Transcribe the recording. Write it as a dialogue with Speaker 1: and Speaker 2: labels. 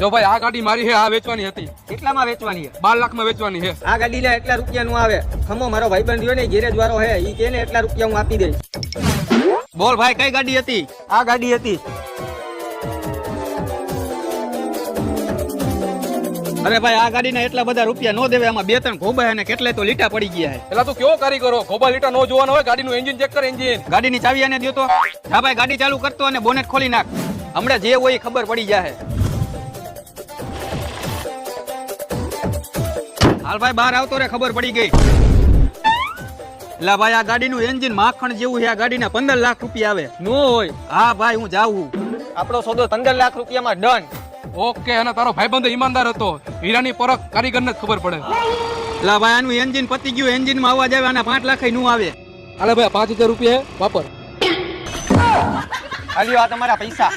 Speaker 1: જો ભાઈ આ ગાડી મારી છે આ વેચવાની હતી.
Speaker 2: કેટલામાં વેચવાની છે
Speaker 1: બાર લાખમાં વેચવાની છે
Speaker 2: આ ગાડી લે એટલા રૂપિયાનું આવે. ખમો મારો ભાઈબંધ રહ્યો ને ગેરેજ વાળો હે ઈ કેને એટલા રૂપિયા હું આપી દઈશ. બોલ ભાઈ કઈ ગાડી હતી? આ ગાડી હતી. અરે ભાઈ આ ગાડીના એટલા બધા રૂપિયા નો દેવે આમાં બે ત્રણ ખોબા અને કેટલે તો લીટા પડી ગયા છે
Speaker 1: પેલા તું કરી? કારીગરો ખોબા લીટા નો જોવાનો હોય ગાડીનું એન્જિન ચેક કર એન્જિન
Speaker 2: ગાડીની ચાવી આને દ્યો તો. હા ભાઈ ગાડી ચાલુ કરતો અને બોનેટ ખોલી નાખ. હમણાં જે હોય એ ખબર પડી જાય હાલ ભાઈ બહાર આવતો રે ખબર પડી ગઈ. એટલે ભાઈ આ ગાડીનું એન્જિન માખણ જેવું છે આ ગાડીના પંદર લાખ રૂપિયા આવે.
Speaker 1: નો હોય.
Speaker 2: હા ભાઈ હું જાઉં આપણો સોદો પંદર લાખ રૂપિયામાં ડન
Speaker 1: ઓકે અને તારો ભાઈબંધ ઈમાનદાર હતો. હીરાની પરખ કારીગરને જ ખબર પડે.
Speaker 2: એટલે ભાઈ આનું એન્જિન પતી ગયું એન્જિનમાં અવાજ આવે અને પાંચ લાખનું આવે.
Speaker 1: હાલે ભાઈ પાંચ હજાર રૂપિયા વાપર.
Speaker 2: ખાલી આ તમારા પૈસા.